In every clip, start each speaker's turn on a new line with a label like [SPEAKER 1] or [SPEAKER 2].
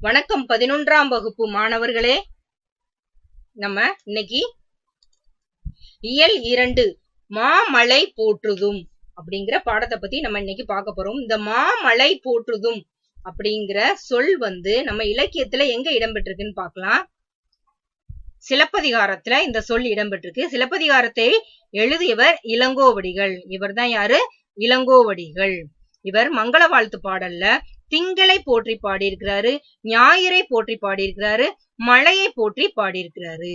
[SPEAKER 1] வணக்கம். பதினொன்றாம் வகுப்பு மாணவர்களே நம்ம இன்னைக்கு இயல் இரண்டு மாமலை போற்றுதும் அப்படிங்கிற பாடத்தை பத்தி நம்ம இன்னைக்கு பார்க்க போறோம். இந்த மாமலை போற்றுதும் அப்படிங்கிற சொல் வந்து நம்ம இலக்கியத்துல எங்க இடம்பெற்றிருக்குன்னு பார்க்கலாம். சிலப்பதிகாரத்துல இந்த சொல் இடம்பெற்றிருக்கு. சிலப்பதிகாரத்தை எழுதியவர் இளங்கோவடிகள். இவர் தான் யாரு? இளங்கோவடிகள். இவர் மங்கள வாழ்த்து பாடல்ல திங்களை போற்றி பாடியிருக்கிறாரு ஞாயிறை போற்றி பாடியிருக்கிறாரு மழையை போற்றி பாடியிருக்கிறாரு.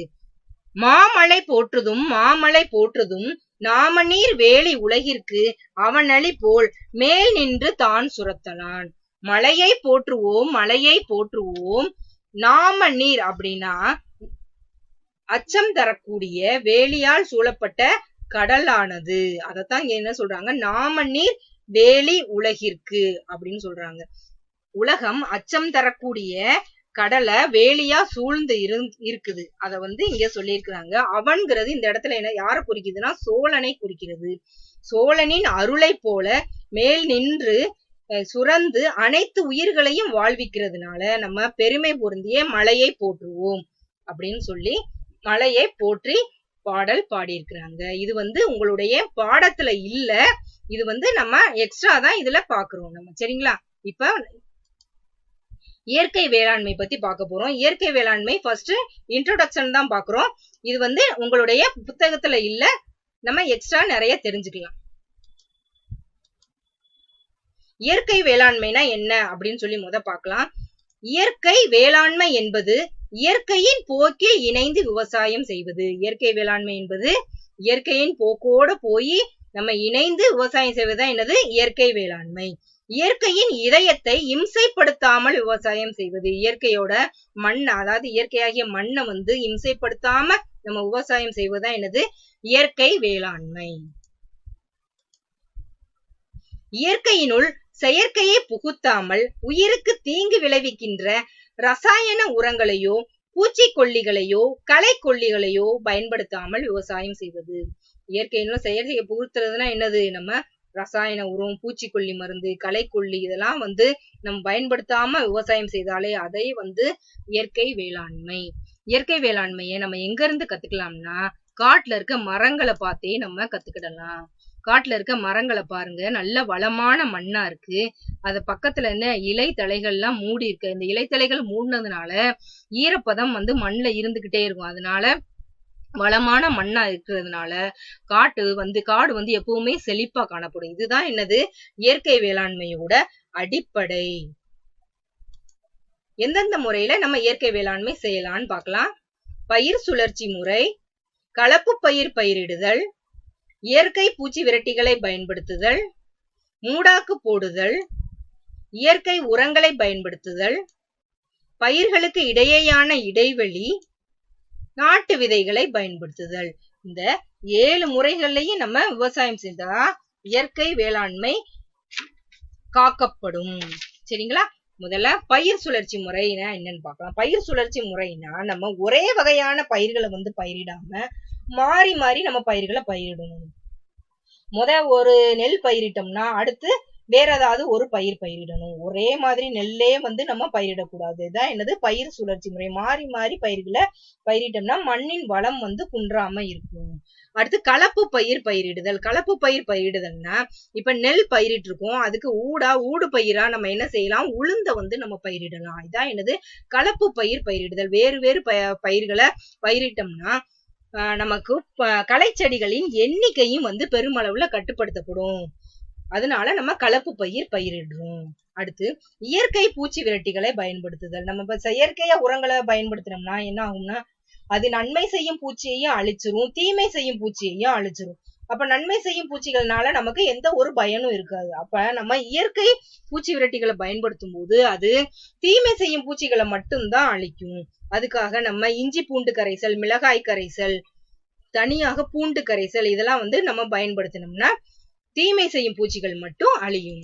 [SPEAKER 1] மாமலை போற்றுதும் மாமலை போற்றுதும் நாமநீர் வேலி உலகிற்கு அவனளி போல் மேல் நின்று தான் சுரத்தலான். மலையை போற்றுவோம் மலையை போற்றுவோம் நாம நீர் அப்படின்னா அச்சம் தரக்கூடிய வேலியால் சூழப்பட்ட கடலானது. அதத்தான் என்ன சொல்றாங்க? நாம நீர் வேலி உலகிற்கு அப்படின்னு சொல்றாங்க. உலகம் அச்சம் தரக்கூடிய கடலை வேலியா சூழ்ந்து இரு இருக்குது. அத வந்து இங்க சொல்லியிருக்கிறாங்க. அவன்கிறது இந்த இடத்துல என்ன யார குறிக்குதுன்னா சோழனை குறிக்கிறது. சோழனின் அருளை போல மேல் நின்று சுரந்து அனைத்து உயிர்களையும் வாழ்விக்கிறதுனால நம்ம பெருமை பொருந்திய மலையை போற்றுவோம் அப்படின்னு சொல்லி மலையை போற்றி பாடல் பாடியிருக்கிறாங்க. இது வந்து உங்களுடைய பாடத்துல இல்ல. இது வந்து நம்ம எக்ஸ்ட்ரா தான் இதுல பாக்குறோம் நம்ம. சரிங்களா? இப்ப இயற்கை வேளாண்மை பத்தி பார்க்க போறோம். இயற்கை வேளாண்மை ஃபர்ஸ்ட் இன்ட்ரோடக்ஷன் தான் பாக்குறோம். இது வந்து உங்களுடைய புத்தகத்துல இல்ல. நம்ம எக்ஸ்ட்ரா நிறைய தெரிஞ்சுக்கலாம். இயற்கை வேளாண்மைனா என்ன? அப்படின்னு சொல்லி முத பார்க்கலாம். இயற்கை வேளாண்மை என்பது இயற்கையின் போக்கில் இணைந்து விவசாயம் செய்வது. இயற்கை வேளாண்மை என்பது இயற்கையின் போக்கோட போய் நம்ம இணைந்து விவசாயம் செய்வதுதான் என்னது? இயற்கை வேளாண்மை. இயற்கையின் இதயத்தை இம்சைப்படுத்தாமல் விவசாயம் செய்வது. இயற்கையோட மண் அதாவது இயற்கையாகிய மண்ணை வந்து இம்சைப்படுத்தாம நம்ம விவசாயம் செய்வதுதான் என்னது? இயற்கை வேளாண்மை. இயற்கையினுள் செயற்கையை புகுத்தாமல் உயிருக்கு தீங்கு விளைவிக்கின்ற ரசாயன உரங்களையோ பூச்சிக்கொல்லிகளையோ களைக்கொல்லிகளையோ பயன்படுத்தாமல் விவசாயம் செய்வது. இயற்கையினுள் செயற்கையை புகுத்துறதுனா என்னது? நம்ம ரசாயன உரம் பூச்சிக்கொல்லி மருந்து களைக்கொல்லி இதெல்லாம் வந்து நம்ம பயன்படுத்தாம விவசாயம் செய்தாலே அதை வந்து இயற்கை வேளாண்மை. இயற்கை வேளாண்மையை நம்ம எங்க இருந்து கத்துக்கலாம்னா காட்டுல இருக்க மரங்களை பார்த்தே நம்ம கத்துக்கிடலாம். காட்டுல இருக்க மரங்களை பாருங்க. நல்ல வளமான மண்ணா இருக்கு. அது பக்கத்துல என்ன இலை தலைகள்லாம் மூடி இருக்கு. இந்த இலைத்தலைகள் மூடினதுனால ஈரப்பதம் வந்து மண்ணுல இருந்துகிட்டே இருக்கும். அதனால வளமான மண்ணா இருக்கிறதுனால காட்டு வந்து காடு வந்து எப்பவுமே செழிப்பா காணப்படும். இதுதான் என்னது? இயற்கை வேளாண்மையோட அடிப்படை. எந்தெந்த முறையில நம்ம இயற்கை வேளாண்மை செய்யலாம்னு பார்க்கலாம். பயிர் சுழற்சி முறை கலப்பு பயிர் பயிரிடுதல் இயற்கை பூச்சி விரட்டிகளை பயன்படுத்துதல் மூடாக்கு போடுதல் இயற்கை உரங்களை பயன்படுத்துதல் பயிர்களுக்கு இடையேயான இடைவெளி நாட்டு விதைகளை பயன்படுத்துதல். இந்த ஏழு முறைகள்லையும் நம்ம விவசாயம் செய்தா இயற்கை வேளாண்மை காக்கப்படும். சரிங்களா? முதல்ல பயிர் சுழற்சி முறைனா என்னன்னு பார்க்கலாம். பயிர் சுழற்சி முறைனா நம்ம ஒரே வகையான பயிர்களை வந்து பயிரிடாம மாறி மாறி நம்ம பயிர்களை பயிரிடணும். முத ஒரு நெல் பயிரிட்டோம்னா அடுத்து வேற ஏதாவது ஒரு பயிர் பயிரிடணும். ஒரே மாதிரி நெல்லே வந்து நம்ம பயிரிடக்கூடாது. இதான் என்னது? பயிர் சுழற்சி முறை. மாறி மாறி பயிர்களை பயிரிட்டோம்னா மண்ணின் வளம் வந்து குன்றாம இருக்கும். அடுத்து கலப்பு பயிர் பயிரிடுதல். கலப்பு பயிர் பயிரிடுதல்னா இப்ப நெல் பயிரிட்டு இருக்கோம் அதுக்கு ஊடா ஊடு பயிரா நம்ம என்ன செய்யலாம்? உளுந்த வந்து நம்ம பயிரிடலாம். இதான் என்னது? கலப்பு பயிர் பயிரிடுதல். வேறு வேறு பயிர்களை பயிரிட்டோம்னா நமக்கு களைச்செடிகளின் எண்ணிக்கையும் வந்து பெருமளவுல கட்டுப்படுத்தப்படும். அதனால நம்ம கலப்பு பயிர் பயிரிடுறோம். அடுத்து இயற்கை பூச்சி விரட்டிகளை பயன்படுத்துதல். நம்ம இப்ப செயற்கையா உரங்களை பயன்படுத்தினோம்னா என்ன ஆகும்னா அது நன்மை செய்யும் பூச்சியையும் அழிச்சிரும் தீமை செய்யும் பூச்சியையும் அழிச்சிரும். அப்ப நன்மை செய்யும் பூச்சிகள்னால நமக்கு எந்த ஒரு பயனும் இருக்காது. அப்ப நம்ம இயற்கை பூச்சி விரட்டிகளை பயன்படுத்தும் போது அது தீமை செய்யும் பூச்சிகளை மட்டும்தான் அழிக்கும். அதுக்காக நம்ம இஞ்சி பூண்டு கரைசல் மிளகாய் கரைசல் தனியாக பூண்டு கரைசல் இதெல்லாம் வந்து நம்ம பயன்படுத்தினோம்னா தீமை செய்யும் பூச்சிகள் மட்டும் அழியும்.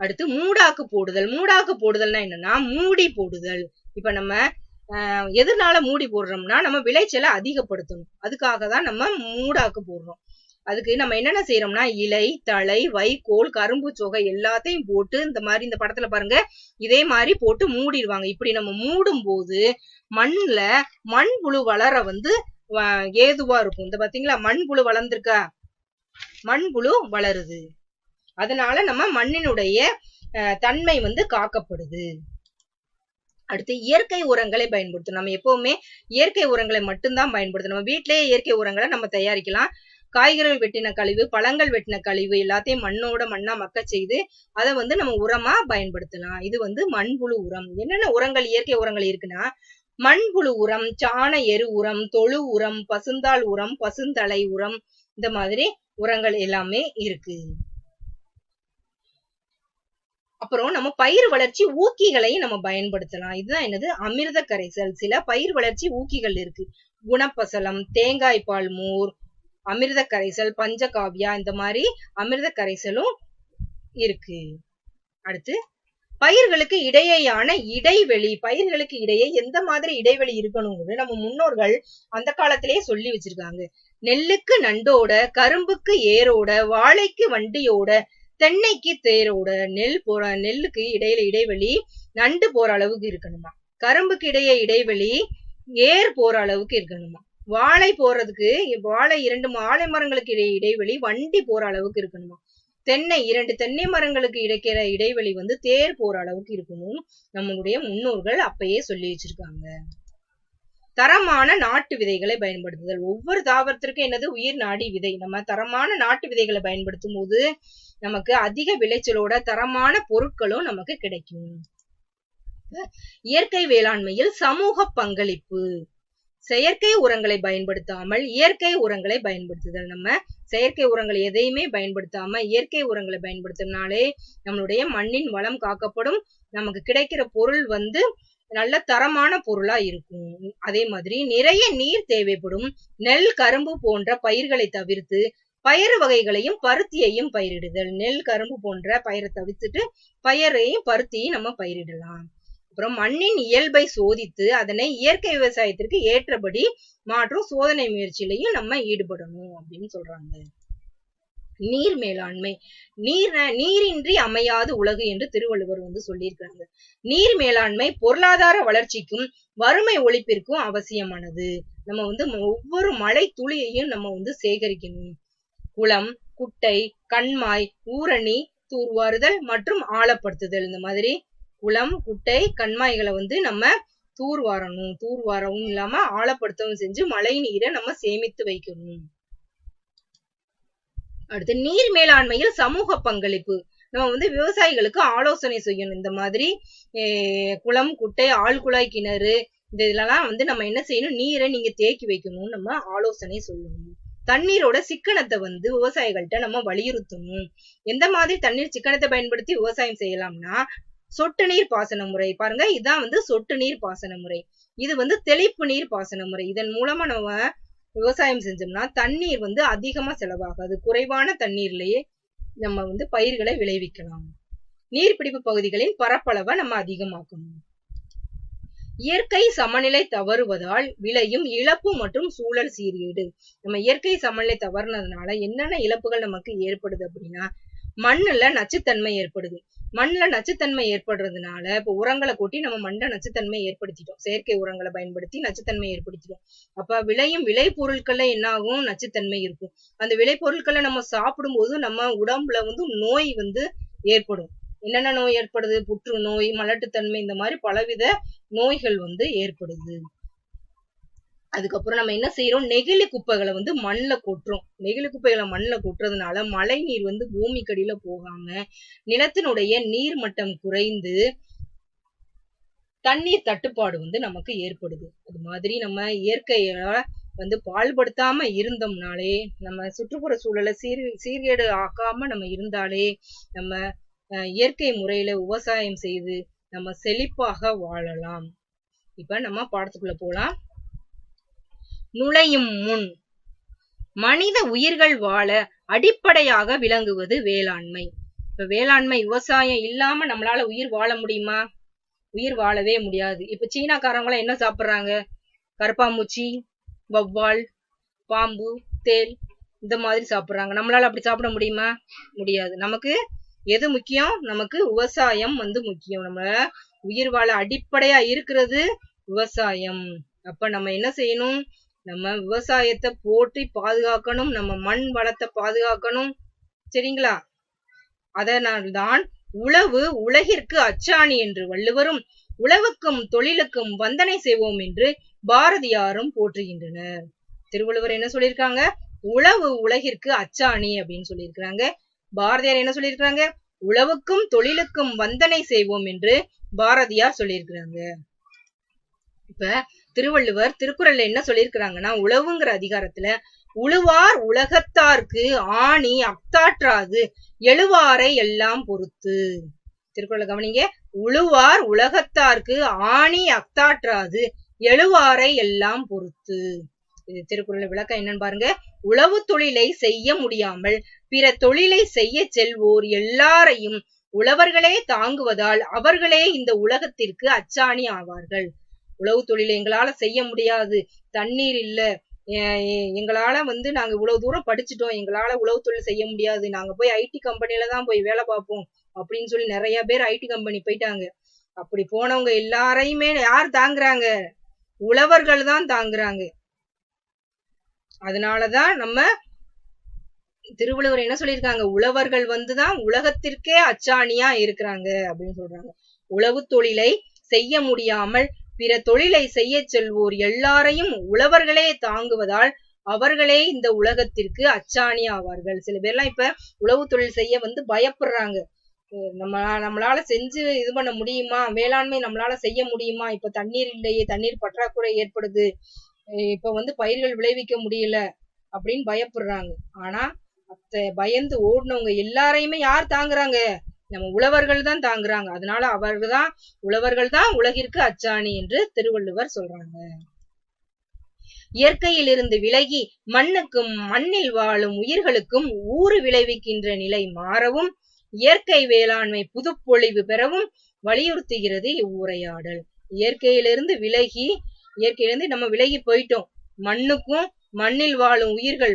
[SPEAKER 1] அடுத்து மூடாக்கு போடுதல். மூடாக்கு போடுதல்னா என்னன்னா மூடி போடுதல். இப்ப நம்ம எதனால மூடி போடுறோம்னா நம்ம விளைச்சலை அதிகப்படுத்தணும். அதுக்காக தான் நம்ம மூடாக்கு போடுறோம். அதுக்கு நம்ம என்னென்ன செய்யறோம்னா இலை தழை வைக்கோல் கரும்பு சொகை எல்லாத்தையும் போட்டு இந்த மாதிரி இந்த படத்துல பாருங்க இதே மாதிரி போட்டு மூடிடுவாங்க. இப்படி நம்ம மூடும் போது மண்ல மண்புழு வளர வந்து ஏதுவா இருக்கும். இந்த பாத்தீங்களா? மண்புழு மண் மண்புழு வளருது. அதனால நம்ம மண்ணினுடைய அஹ், தன்மை வந்து காக்கப்படுது. அடுத்து இயற்கை உரங்களை பயன்படுத்தணும். நம்ம எப்பவுமே இயற்கை உரங்களை மட்டும்தான் பயன்படுத்தணும். நம்ம வீட்டிலேயே இயற்கை உரங்களை நம்ம தயாரிக்கலாம். காய்கறிகள் வெட்டின கழிவு பழங்கள் வெட்டின கழிவு எல்லாத்தையும் மண்ணோட மண்ணா மக்க செய்து அதை வந்து நம்ம உரமா பயன்படுத்தலாம். இது வந்து மண்புழு உரம். என்னென்ன உரங்கள் இயற்கை உரங்கள் இருக்குன்னா மண்புழு உரம் சாண எரு உரம் தொழு உரம் பசுந்தாள் உரம் பசுந்தலை உரம் இந்த மாதிரி உரங்கள் எல்லாமே இருக்கு. அப்புறம் நம்ம பயிர் வளர்ச்சி ஊக்கிகளையும் நம்ம பயன்படுத்தலாம். இதுதான் என்னது? அமிர்த கரைசல். சில பயிர் வளர்ச்சி ஊக்கிகள் இருக்கு. குணப்பசலம் தேங்காய் பால் மோர் அமிர்த கரைசல் பஞ்சகாவியா இந்த மாதிரி அமிர்த கரைசலும் இருக்கு. அடுத்து பயிர்களுக்கு இடையேயான இடைவெளி பயிர்களுக்கு இடையே எந்த மாதிரி இடைவெளி இருக்கணுங்கிறது நம்ம முன்னோர்கள் அந்த காலத்திலேயே சொல்லி வச்சிருக்காங்க. நெல்லுக்கு நண்டோட கரும்புக்கு ஏரோட வாழைக்கு வண்டியோட தென்னைக்கு தேரோட நெல் போற நெல்லுக்கு இடையில இடைவெளி நண்டு போற அளவுக்கு இருக்கணுமா? கரும்புக்கு இடையே இடைவெளி ஏர் போற அளவுக்கு இருக்கணுமா? வாழை போறதுக்கு வாழை இரண்டு வாழை மரங்களுக்கு இடையே இடைவெளி வண்டி போற அளவுக்கு இருக்கணுமா? தென்னை இரண்டு தென்னை மரங்களுக்கு இடைக்கிற இடைவெளி வந்து தேர் போற அளவுக்கு இருக்கணும். நம்மளுடைய முன்னோர்கள் அப்பயே சொல்லி வச்சிருக்காங்க. தரமான நாட்டு விதைகளை பயன்படுத்துதல். ஒவ்வொரு தாவரத்திற்கும் என்னது? உயிர் நாடி விதை. நம்ம தரமான நாட்டு விதைகளை பயன்படுத்தும் போது நமக்கு அதிக விளைச்சலோட தரமான பொருட்களும் நமக்கு கிடைக்கும். இயற்கை வேளாண்மையில் சமூக பங்களிப்பு. செயற்கை உரங்களை பயன்படுத்தாமல் இயற்கை உரங்களை பயன்படுத்துதல். நம்ம செயற்கை உரங்கள் எதையுமே பயன்படுத்தாம இயற்கை உரங்களை பயன்படுத்தினாலே நம்மளுடைய மண்ணின் வளம் காக்கப்படும். நமக்கு கிடைக்கிற பொருள் வந்து நல்ல தரமான பொருளா இருக்கும். அதே மாதிரி நிறைய நீர் தேவைப்படும். நெல் கரும்பு போன்ற பயிர்களை தவிர்த்து பயறு வகைகளையும் பருத்தியையும் பயிரிடுதல். நெல் கரும்பு போன்ற பயிரை தவிர்த்துட்டு பயிரையும் பருத்தியும் நம்ம பயிரிடலாம். அப்புறம் மண்ணின் இயல்பை சோதித்து அதனை இயற்கை விவசாயத்திற்கு ஏற்றபடி மாற்றும் சோதனை முயற்சியிலையும் நம்ம ஈடுபடணும் அப்படின்னு சொல்றாங்க. நீர் மேலாண்மை. நீர் நீரின்றி அமையாது உலகு என்று திருவள்ளுவர் வந்து சொல்லியிருக்காங்க நீர் மேலாண்மை பொருளாதார வளர்ச்சிக்கும் வறுமை ஒழிப்பிற்கும் அவசியமானது. நம்ம வந்து ஒவ்வொரு மழை துளியையும் நம்ம வந்து சேகரிக்கணும். குளம் குட்டை கண்மாய் ஊரணி தூர்வாறுதல் மற்றும் ஆழப்படுத்துதல். இந்த மாதிரி குளம் குட்டை கண்மாய்களை வந்து நம்ம தூர்வாரணும் தூர்வாரவும் இல்லாம ஆழப்படுத்தவும் செஞ்சு மழை நீரை நம்ம சேமித்து வைக்கணும். அடுத்து நீர் மேலாண்மையில் சமூக பங்களிப்பு. நம்ம வந்து விவசாயிகளுக்கு ஆலோசனை செய்யணும். இந்த மாதிரி குளம் குட்டை ஆழ்குழாய் கிணறு இந்த இதெல்லாம் வந்து நம்ம என்ன செய்யணும்? நீரை நீங்க தேக்கி வைக்கணும்னு நம்ம ஆலோசனை சொல்லணும். தண்ணீரோட சிக்கனத்தை வந்து விவசாயிகள்கிட்ட நம்ம வலியுறுத்தணும். எந்த மாதிரி தண்ணீர் சிக்கனத்தை பயன்படுத்தி விவசாயம் செய்யலாம்னா சொட்டு நீர் பாசன முறை. பாருங்க இதான் வந்து சொட்டு நீர் பாசன முறை. இது வந்து தெளிப்பு நீர் பாசன முறை. இதன் மூலமா நம்ம விவசாயம் செஞ்சோம்னா தண்ணீர் வந்து அதிகமா செலவாகாது. குறைவான தண்ணீர்லயே நம்ம வந்து பயிர்களை விளைவிக்கலாம். நீர்பிடிப்பு பகுதிகளின் பரப்பளவை நம்ம அதிகமாக்கணும். இயற்கை சமநிலை தவறுவதால் விளையும் இழப்பு மற்றும் சூழல் சீர்கேடு. நம்ம இயற்கை சமநிலை தவறுனதுனால என்னென்ன இழப்புகள் நமக்கு ஏற்படுது அப்படின்னா மண்ணுல நச்சுத்தன்மை ஏற்படுது. மண்ணுல நச்சுத்தன்மை ஏற்படுறதுனால இப்ப உரங்களை கொட்டி நம்ம மண்ணில நச்சுத்தன்மை ஏற்படுத்திட்டோம். செயற்கை உரங்களை பயன்படுத்தி நச்சுத்தன்மை ஏற்படுத்திட்டோம். அப்ப விளையும் விளை பொருட்கள்ல என்ன ஆகும் நச்சுத்தன்மை இருக்கும். அந்த விளை பொருட்களை நம்ம சாப்பிடும் போது நம்ம உடம்புல வந்து நோய் வந்து ஏற்படும். என்னென்ன நோய் ஏற்படுது? புற்றுநோய் மலட்டுத்தன்மை இந்த மாதிரி பலவித நோய்கள் வந்து ஏற்படுது. அதுக்கப்புறம் நம்ம என்ன செய்யறோம் நெகிழி குப்பைகளை வந்து மண்ணில் கொட்டுறோம். நெகிழி குப்பைகளை மண்ணுல கொட்டுறதுனால மழை நீர் வந்து பூமிக்கடியில போகாம நிலத்தினுடைய நீர் மட்டம் குறைந்து தண்ணீர் தட்டுப்பாடு வந்து நமக்கு ஏற்படுது. அது மாதிரி நம்ம இயற்கையோட வந்து பால்படுத்தாம இருந்தோம்னாலே நம்ம சுற்றுப்புற சூழலை சீர் சீர்கேடு ஆக்காம நம்ம இருந்தாலே நம்ம இயற்கை முறையில விவசாயம் செய்து நம்ம செழிப்பாக வாழலாம். இப்ப நம்ம பாடத்துக்குள்ள போலாம். நுழையும் முன். மனித உயிர்கள் வாழ அடிப்படையாக விளங்குவது வேளாண்மை. இப்ப வேளாண்மை விவசாயம் இல்லாம நம்மளால உயிர் வாழ முடியுமா? உயிர் வாழவே முடியாது. இப்ப சீனாக்காரங்க என்ன சாப்பிடுறாங்க? கருப்பாம்பூச்சி வவ்வால் பாம்பு தேல் இந்த மாதிரி சாப்பிடுறாங்க. நம்மளால அப்படி சாப்பிட முடியுமா? முடியாது. நமக்கு எது முக்கியம்? நமக்கு விவசாயம் வந்து முக்கியம். நம்ம உயிர் வாழ அடிப்படையா இருக்கிறது விவசாயம். அப்ப நம்ம என்ன செய்யணும்? நம்ம விவசாயத்தை போற்றி பாதுகாக்கணும் நம்ம மண் வளத்தை பாதுகாக்கணும். சரிங்களா? அதனால்தான் உழவு உலகிற்கு அச்சாணி என்று வள்ளுவரும் உழவுக்கும் தொழிலுக்கும் வந்தனை செய்வோம் என்று பாரதியாரும் போற்றுகின்றனர். திருவள்ளுவர் என்ன சொல்லியிருக்காங்க? உழவு உலகிற்கு அச்சாணி அப்படின்னு சொல்லியிருக்கிறாங்க. பாரதியார் என்ன சொல்லியிருக்கிறாங்க? உழவுக்கும் தொழிலுக்கும் வந்தனை செய்வோம் என்று பாரதியார் சொல்லியிருக்கிறாங்க. இப்ப திருவள்ளுவர் திருக்குறள்ல என்ன சொல்லியிருக்கிறாங்கன்னா உழவுங்கிற அதிகாரத்துல உழுவார் உலகத்தார்க்கு ஆணி அக்தாற்றாது எழுவாரை எல்லாம் பொறுத்து. திருக்குறளை கவனிங்க உழுவார் உலகத்தார்க்கு ஆணி அத்தாற்றாது எழுவாரை எல்லாம் பொறுத்து. இது திருக்குறள் விளக்கம் என்னன்னு பாருங்க உழவு தொழிலை செய்ய முடியாமல் பிற தொழிலை செய்ய செல்வோர் எல்லாரையும் உழவர்களே தாங்குவதால் அவர்களே இந்த உலகத்திற்கு அச்சாணி ஆவார்கள். உழவு தொழிலை எங்களால செய்ய முடியாது. தண்ணீர் இல்ல. எங்களால வந்து நாங்க இவ்வளவு தூரம் படிச்சுட்டோம். எங்களால உழவு தொழில் செய்ய முடியாது. நாங்க போய் ஐடி கம்பெனில தான் போய் வேலை பார்ப்போம். அப்படின்னு சொல்லி நிறைய பேர் ஐடி கம்பெனி போயிட்டாங்க. அப்படி போனவங்க எல்லாரையுமே யார் தாங்குறாங்க? உழவர்கள் தான் தாங்குறாங்க. அதனாலதான் நம்ம திருவள்ளுவர் என்ன சொல்லியிருக்காங்க? உழவர்கள் வந்துதான் உலகத்திற்கே அச்சாணியா இருக்கிறாங்க அப்படின்னு சொல்றாங்க. உழவு தொழிலை செய்ய முடியாமல் பிற தொழிலை செய்ய செல்வோர் எல்லாரையும் உழவர்களே தாங்குவதால் அவர்களே இந்த உலகத்திற்கு அச்சாணி ஆவார்கள். சில பேர்லாம் இப்ப உழவு தொழில் செய்ய வந்து பயப்படுறாங்க. நம்ம நம்மளால செஞ்சு இது பண்ண முடியுமா? வேளாண்மை நம்மளால செய்ய முடியுமா? இப்ப தண்ணீர் இல்லையே தண்ணீர் பற்றாக்குறை ஏற்படுது. இப்ப வந்து பயிர்கள் விளைவிக்க முடியல அப்படின்னு பயப்படுறாங்க. ஆனா அத்த பயந்து ஓடினவங்க எல்லாரையுமே யார் தாங்குறாங்க? நம்ம உழவர்கள் தான் தாங்குறாங்க. அதனால அவர்கள் தான் உழவர்கள் தான் உலகிற்கு அச்சாணி என்று திருவள்ளுவர் சொல்றாங்க. இயற்கையிலிருந்து விலகி மண்ணுக்கும் மண்ணில் வாழும் உயிர்களுக்கும் ஊறு விளைவிக்கின்ற நிலை மாறவும் இயற்கை வேளாண்மை புதுப்பொழிவு பெறவும் வலியுறுத்துகிறது இவ்வுரையாடல். இயற்கையிலிருந்து விலகி இயற்கையிலிருந்து நம்ம விலகி போயிட்டோம். மண்ணுக்கும் மண்ணில் வாழும் உயிர்கள்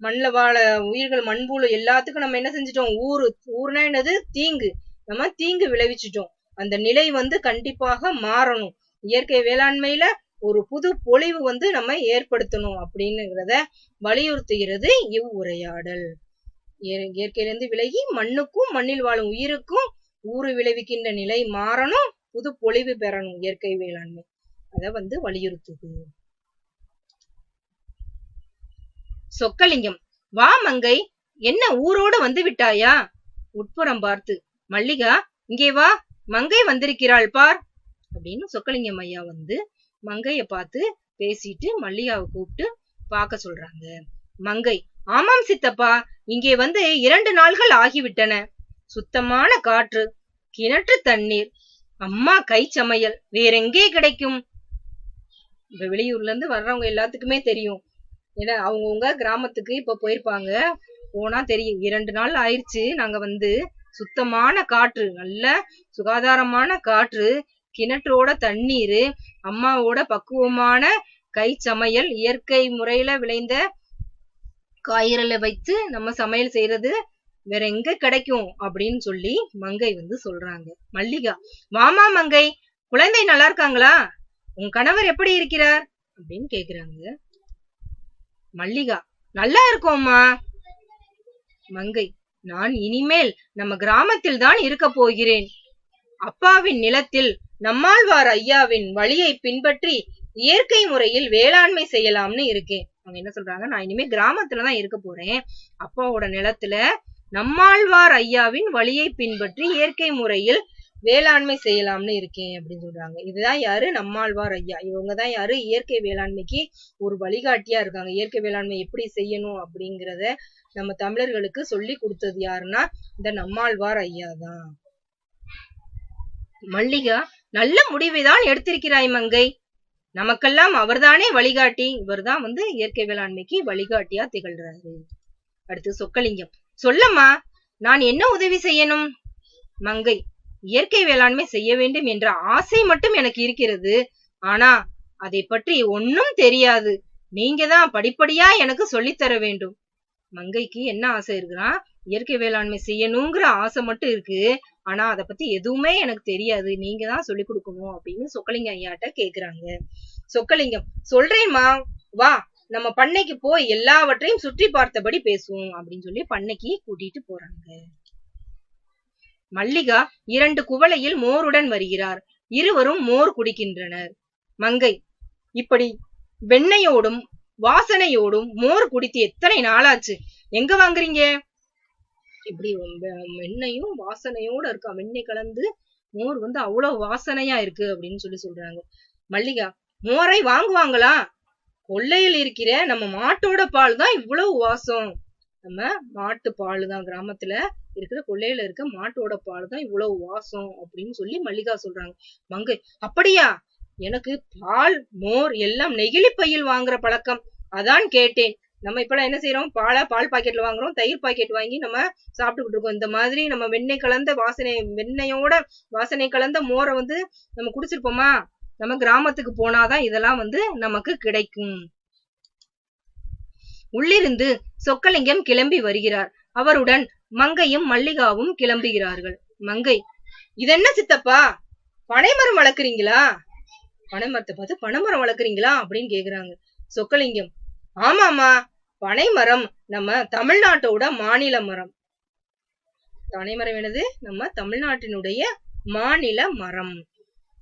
[SPEAKER 1] மண்ணில் வாழ உயிர்கள் மண்புழு எல்லாத்துக்கும் நம்ம என்ன செஞ்சிட்டோம்? ஊரு ஊர்னா என்னது? தீங்கு. நம்ம தீங்கு விளைவிச்சிட்டோம். அந்த நிலை வந்து கண்டிப்பாக மாறணும். இயற்கை வேளாண்மையில ஒரு புது பொலிவு வந்து நம்ம ஏற்படுத்தணும் அப்படின்னுங்கிறத வலியுறுத்துகிறது இவ்வுரையாடல் இயற்கையிலிருந்து விலகி மண்ணுக்கும் மண்ணில் வாழும் உயிருக்கும் ஊறு விளைவிக்கின்ற நிலை மாறணும் புது பொலிவு பெறணும் இயற்கை வேளாண்மை. அத வந்து வலியுறுத்துது. சொக்கலிங்கம் வா மங்கை என்ன ஊரோடு வந்து விட்டாயா? உட்புறம் பார்த்து மல்லிகா இங்கே வா மங்கை வந்திருக்கிறாள் பார். அப்படின்னு சொக்கலிங்கம் ஐயா வந்து மங்கைய பார்த்து பேசிட்டு மல்லிகாவை கூப்பிட்டு பார்க்க சொல்றாங்க. மங்கை ஆமாம் சித்தப்பா இங்கே வந்து இரண்டு நாள்கள் ஆகிவிட்டன. சுத்தமான காற்று கிணற்று தண்ணீர் அம்மா கை சமையல் வேறெங்கே கிடைக்கும்? இப்ப வெளியூர்ல இருந்து வர்றவங்க எல்லாத்துக்குமே தெரியும். ஏன்னா அவங்கவுங்க கிராமத்துக்கு இப்ப போயிருப்பாங்க. போனா தெரியும். இரண்டு நாள் ஆயிடுச்சு நாங்க வந்து. சுத்தமான காற்று நல்ல சுகாதாரமான காற்று கிணற்றோட தண்ணீர் அம்மாவோட பக்குவமான கை சமையல் இயற்கை முறையில விளைந்த காய்கறிகளை வைத்து நம்ம சமையல் செய்யறது வேற எங்க கிடைக்கும் அப்படின்னு சொல்லி மங்கை வந்து சொல்றாங்க. மல்லிகா வாமா மங்கை குழந்தை நல்லா இருக்காங்களா? உன் கணவர் எப்படி இருக்கிறார்? அப்படின்னு கேக்குறாங்க. மல்லிகா நல்லா இருக்கோம்மா. மங்கை நான் இனிமேல் நம்ம கிராமத்தில் தான் இருக்க போகிறேன். அப்பாவின் நிலத்தில் நம்மாழ்வார் ஐயாவின் வழியை பின்பற்றி இயற்கை முறையில் வேளாண்மை செய்யலாம்னு இருக்கேன். அவங்க என்ன சொல்றாங்க? நான் இனிமே கிராமத்துலதான் இருக்க போறேன். அப்பாவோட நிலத்துல நம்மாழ்வார் ஐயாவின் வழியை பின்பற்றி இயற்கை முறையில் வேளாண்மை செய்யலாம்னு இருக்கேன் அப்படின்னு சொல்றாங்க. இதுதான் யாரு? நம்மாழ்வார் ஐயா. இவங்க தான் யாரு? இயற்கை வேளாண்மைக்கு ஒரு வழிகாட்டியா இருக்காங்க. இயற்கை வேளாண்மை எப்படி செய்யணும் அப்படிங்கிறத நம்ம தமிழர்களுக்கு சொல்லி கொடுத்தது யாருன்னா இந்த நம்மாழ்வார் ஐயா தான் மல்லிகா நல்ல முடிவை தான் எடுத்திருக்கிறாய் மங்கை. நமக்கெல்லாம் அவர்தானே வழிகாட்டி. இவர்தான் வந்து இயற்கை வேளாண்மைக்கு வழிகாட்டியா திகழ்றாரு. அடுத்து சொக்கலிங்கம். சொல்லம்மா நான் என்ன உதவி செய்யணும்? மங்கை இயற்கை வேளாண்மை செய்ய வேண்டும் என்ற ஆசை மட்டும் எனக்கு இருக்கிறது. ஆனா அதை பற்றி ஒன்னும் தெரியாது. நீங்க தான் படிப்படியா எனக்கு சொல்லித்தர வேண்டும். மங்கைக்கு என்ன ஆசை இருக்குன்னா இயற்கை வேளாண்மை செய்யணுங்கிற ஆசை மட்டும் இருக்கு. ஆனா அத பத்தி எதுவுமே எனக்கு தெரியாது. நீங்க தான் சொல்லி கொடுக்கணும் அப்படின்னு சொக்கலிங்கம் ஐயாட்ட கேக்குறாங்க. சொக்கலிங்கம் சொல்றேம்மா வா நம்ம பண்ணைக்கு போய் எல்லாவற்றையும் சுற்றி பார்த்தபடி பேசுவோம் அப்படின்னு சொல்லி பண்ணைக்கு கூட்டிட்டு போறாங்க. மல்லிகா இரண்டு குவளையில் மோருடன் வருகிறார். இருவரும் மோர் குடிக்கின்றனர். மங்கை இப்படி வெண்ணையோடும் வாசனையோடும் மோர் குடித்து எத்தனை நாளாச்சு? எங்க வாங்குறீங்க? இப்படி வெண்ணையும் வாசனையோட இருக்கா? வெண்ணெய் கலந்து மோர் வந்து அவ்வளவு வாசனையா இருக்கு அப்படின்னு சொல்லி சொல்றாங்க. மல்லிகா மோரை வாங்குவாங்களா? கொல்லையில் இருக்கிற நம்ம மாட்டோட பால் தான் இவ்வளவு வாசம். நம்ம மாட்டு பால் தான் கிராமத்துல இருக்கிற கொள்ளையில இருக்க மாட்டோட பால் தான் இவ்வளவு வாசம் அப்படின்னு சொல்லி மல்லிகா சொல்றாங்க. மங்கை அப்படியா? எனக்கு பால் மோர் எல்லாம் நெகிழி பையில் வாங்குற பழக்கம். அதான் கேட்டேன். நம்ம இப்பெல்லாம் என்ன செய்யறோம் பாலை பால் பாக்கெட்ல வாங்குறோம். தயிர் பாக்கெட் வாங்கி நம்ம சாப்பிட்டுக்கிட்டு இருக்கோம். இந்த மாதிரி நம்ம வெண்ணெய் கலந்த வாசனை வெண்ணெயோட வாசனை கலந்த மோரை வந்து நம்ம குடிச்சிருப்போமா? நம்ம கிராமத்துக்கு போனாதான் இதெல்லாம் வந்து நமக்கு கிடைக்கும். உள்ளிருந்து சொக்கலிங்கம் கிளம்பி வருகிறார். அவருடன் மங்கையும் மல்லிகாவும் கிளம்புகிறார்கள். மங்கை இதென்ன சித்தப்பா? பனைமரம் வளர்க்குறீங்களா? பனைமரத்தை பார்த்து பனைமரம் வளர்க்குறீங்களா? அப்படின்னு கேக்குறாங்க. சொக்கலிங்கம் ஆமாமா பனைமரம் நம்ம தமிழ்நாட்டோட மாநில மரம். பனைமரம் என்னது? நம்ம தமிழ்நாட்டினுடைய மாநில மரம்.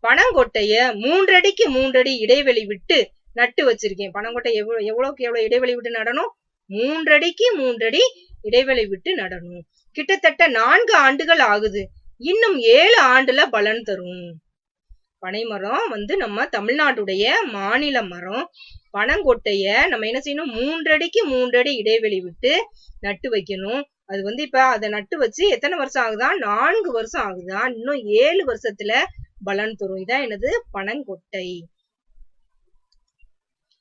[SPEAKER 1] பனங்கொட்டைய மூன்றடிக்கு மூன்றடி இடைவெளி விட்டு நட்டு வச்சிருக்கேன். பனங்கொட்டை எவ்வளவு எவ்வளவுக்கு எவ்வளவு இடைவெளி விட்டு நடணும்? மூன்றடிக்கு மூன்றடி இடைவெளி விட்டு நடணும். கிட்டத்தட்ட நான்கு ஆண்டுகள் ஆகுது. இன்னும் ஏழு ஆண்டுல பலன் தரும். பனைமரம் வந்து நம்ம தமிழ்நாட்டுடைய மாநில மரம். பனங்கொட்டைய நம்ம என்ன செய்யணும்? மூன்றடிக்கு மூன்றடி இடைவெளி விட்டு நட்டு வைக்கணும். அது வந்து இப்ப அதை நட்டு வச்சு எத்தனை வருஷம் ஆகுதா? நான்கு வருஷம் ஆகுதா? இன்னும் ஏழு வருஷத்துல பலன் தரும். இதான் எனது பனங்கொட்டை.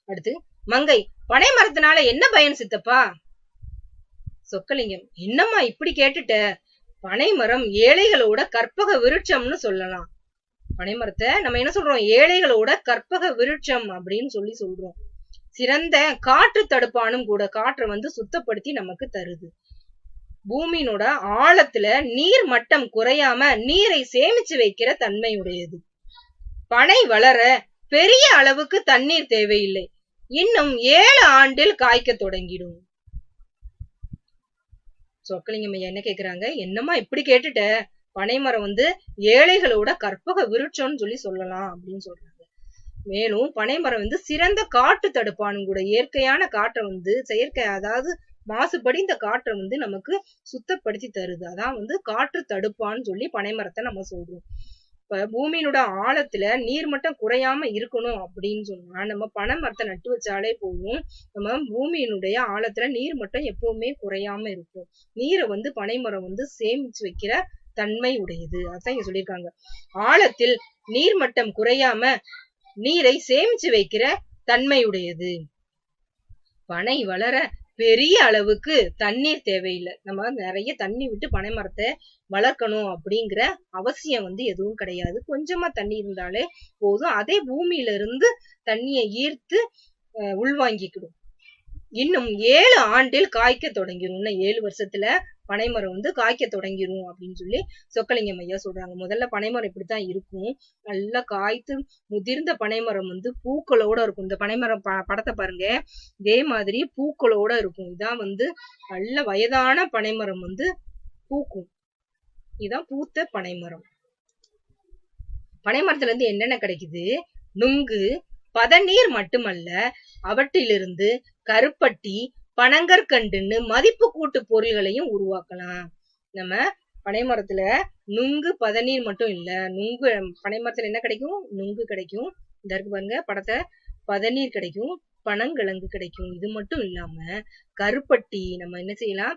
[SPEAKER 1] அடுத்து மங்கை. பனை மரத்தினால என்ன பயன் சித்தப்பா? சொக்கலிங்கம் என்னம்மா இப்படி கேட்டுட்ட? பனைமரம் ஏழைகளோட கற்பக விருட்சம்னு சொல்லலாம். பனை மரத்தை நம்ம என்ன சொல்றோம்? ஏழைகளோட கற்பக விருட்சம் அப்படின்னு சொல்லி சொல்றோம். சிறந்த காற்று தடுப்பானும் கூட காற்றை வந்து சுத்தப்படுத்தி நமக்கு தருது. பூமியினோட ஆழத்துல நீர் மட்டம் குறையாம நீரை சேமிச்சு வைக்கிற தன்மையுடையது. பனை வளர பெரிய அளவுக்கு தண்ணீர் தேவையில்லை. இன்னும் ஏழு ஆண்டில் காய்க்க தொடங்கிடும். சொக்கலிங்கம் ஐயா என்ன கேக்குறாங்க? என்னம்மா இப்படி கேட்டுட்ட? பனைமரம் வந்து ஏழைகளோட கற்பக விருட்சம்னு சொல்லி சொல்லலாம் அப்படின்னு சொல்றாங்க. மேலும் பனைமரம் வந்து சிறந்த காற்று தடுப்பானும் கூட. இயற்கையான காற்றை வந்து செயற்கை அதாவது மாசுபடி இந்த காற்றை வந்து நமக்கு சுத்தப்படுத்தி தருது. அதான் வந்து காற்று தடுப்பான்னு சொல்லி பனைமரத்தை நம்ம சொல்றோம். இப்ப பூமியினோட ஆழத்துல நீர் மட்டம் குறையாம இருக்கணும் அப்படின்னு சொன்னா நம்ம பனை மரத்தை நட்டு வச்சாலே போதும். நம்ம பூமியினுடைய ஆழத்துல நீர் மட்டம் எப்பவுமே குறையாம இருக்கும். நீரை வந்து பனைமரம் வந்து சேமிச்சு வைக்கிற தன்மை உடையது. அதான் இங்க சொல்லியிருக்காங்க. ஆழத்தில் நீர்மட்டம் குறையாம நீரை சேமிச்சு வைக்கிற தன்மையுடையது பனை வளர பெரிய அளவுக்கு தண்ணீர் தேவையில்லை. நம்ம நிறைய தண்ணி விட்டு பனை மரத்தை வளர்க்கணும் அப்படிங்கிற அவசியம் வந்து எதுவும் கிடையாது. கொஞ்சமா தண்ணி இருந்தாலே போதும். அதே பூமியில இருந்து தண்ணியை ஈர்த்து அஹ், உள்வாங்கிக்கிடும் இன்னும் ஏழு ஆண்டில் காய்க்க தொடங்கிரும். இன்னும் ஏழு வருஷத்துல பனைமரம் வந்து காய்க்க தொடங்கிரும் அப்படின்னு சொல்லி சொக்கலிங்கம் ஐயா சொல்றாங்க. முதல்ல பனைமரம் இப்படித்தான் இருக்கும். நல்லா காய்த்து முதிர்ந்த பனைமரம் வந்து பூக்களோட இருக்கும். இந்த பனைமரம் ப படத்தை பாருங்க. இதே மாதிரி பூக்களோட இருக்கும். இதான் வந்து நல்ல வயதான பனைமரம் வந்து பூக்கும். இதான் பூத்த பனைமரம். பனைமரத்துல இருந்து என்னென்ன கிடைக்குது? நுங்கு பதநீர் மட்டுமல்ல அவற்றிலிருந்து கருப்பட்டி பனங்கற்கண்டுன்னு மதிப்பு கூட்டு பொருள்களையும் உருவாக்கலாம். நம்ம பனைமரத்துல நுங்கு பதநீர் மட்டும் இல்ல நுங்கு பனைமரத்துல என்ன கிடைக்கும்? நுங்கு கிடைக்கும். இந்த இருக்கு பாருங்க படத்தை பதநீர் கிடைக்கும் பனங்கிழங்கு கிடைக்கும். இது மட்டும் இல்லாம கருப்பட்டி நம்ம என்ன செய்யலாம்?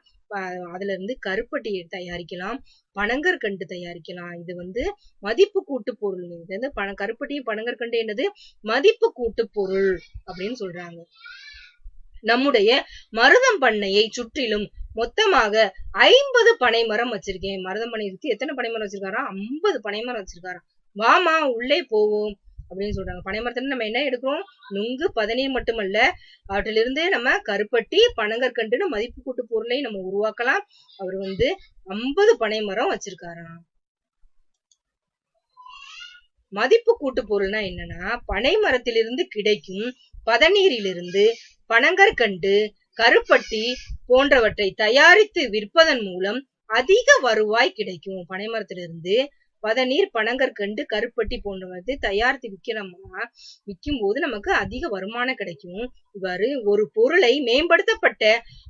[SPEAKER 1] அதுல இருந்து கருப்பட்டி தயாரிக்கலாம் பனங்கற்கண்டு தயாரிக்கலாம். இது வந்து மதிப்பு கூட்டு பொருள். இது வந்து பன கருப்பட்டியும் பனங்கற்கண்டு என்னது? மதிப்பு கூட்டு பொருள் அப்படின்னு சொல்றாங்க. நம்முடைய மருதம் பண்ணையை சுற்றிலும் மொத்தமாக ஐம்பது பனைமரம் வச்சிருக்கேன். மருதம் பண்ணை இருக்கு. எத்தனை பனைமரம் வச்சிருக்காரா? ஐம்பது பனைமரம் வச்சிருக்காராம் வாமா உள்ளே போவோம் அப்படின்னு சொல்றாங்க. பனை மரத்துல நம்ம என்ன எடுக்கிறோம்? நுங்கு பதநீர் மட்டுமல்ல அவற்றிலிருந்து நம்ம கருப்பட்டி பனங்கற்கண்டுன்னு மதிப்பு கூட்டு பொருளை நம்ம உருவாக்கலாம். அவர் வந்து ஐம்பது பனை மரம் வச்சிருக்காராம். மதிப்பு கூட்டு பொருள்னா என்னன்னா பனை மரத்திலிருந்து கிடைக்கும் பதநீரிலிருந்து பனங்கற்கண்டு கருப்பட்டி போன்றவற்றை தயாரித்து விற்பதன் மூலம் அதிக வருவாய் கிடைக்கும். பனைமரத்திலிருந்து பதநீர் பனங்கற்கண்டு கருப்பட்டி போன்றவற்றை தயாரித்து விற்கிறோம்னா விற்கும் போது நமக்கு அதிக வருமானம் கிடைக்கும். இவ்வாறு ஒரு பொருளை மேம்படுத்தப்பட்ட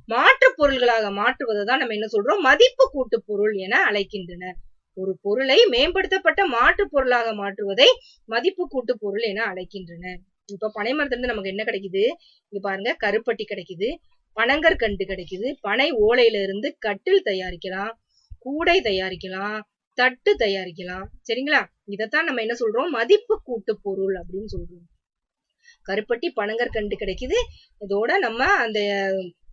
[SPEAKER 1] மாற்று பொருள்களாக மாற்றுவதை தான் நம்ம என்ன சொல்றோம்? மதிப்பு கூட்டு பொருள் என அழைக்கின்றனர். ஒரு பொருளை மேம்படுத்தப்பட்ட மாற்று பொருளாக மாற்றுவதை மதிப்பு கூட்டு பொருள் என அழைக்கின்றனர். இப்போ பனை மரத்துலேருந்து நமக்கு என்ன கிடைக்குது? இங்க பாருங்க கருப்பட்டி கிடைக்குது பனங்கற்கண்டு கிடைக்குது பனை ஓலையில இருந்து கட்டில் தயாரிக்கலாம் கூடை தயாரிக்கலாம் தட்டு தயாரிக்கலாம். சரிங்களா? இதைத்தான் நம்ம என்ன சொல்றோம்? மதிப்பு கூட்டு பொருள் அப்படின்னு சொல்றோம். கருப்பட்டி பனங்கற்கண்டு கிடைக்குது. இதோட நம்ம அந்த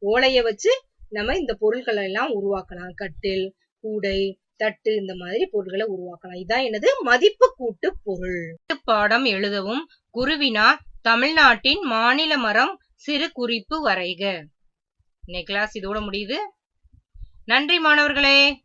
[SPEAKER 1] ஓலைய வச்சு நம்ம இந்த பொருட்களை எல்லாம் உருவாக்கலாம். கட்டில் கூடை தட்டு இந்த மாதிரி பொருட்களை உருவாக்கலாம். இதான் என்னது? மதிப்பு கூட்டு பொருள். பாடம் எழுதவும் குருவினா தமிழ்நாட்டின் மாநில மரம் சிறு குறிப்பு வரைக. இன்னைக்கு கிளாஸ் இதோட முடியுது. நன்றி மாணவர்களே.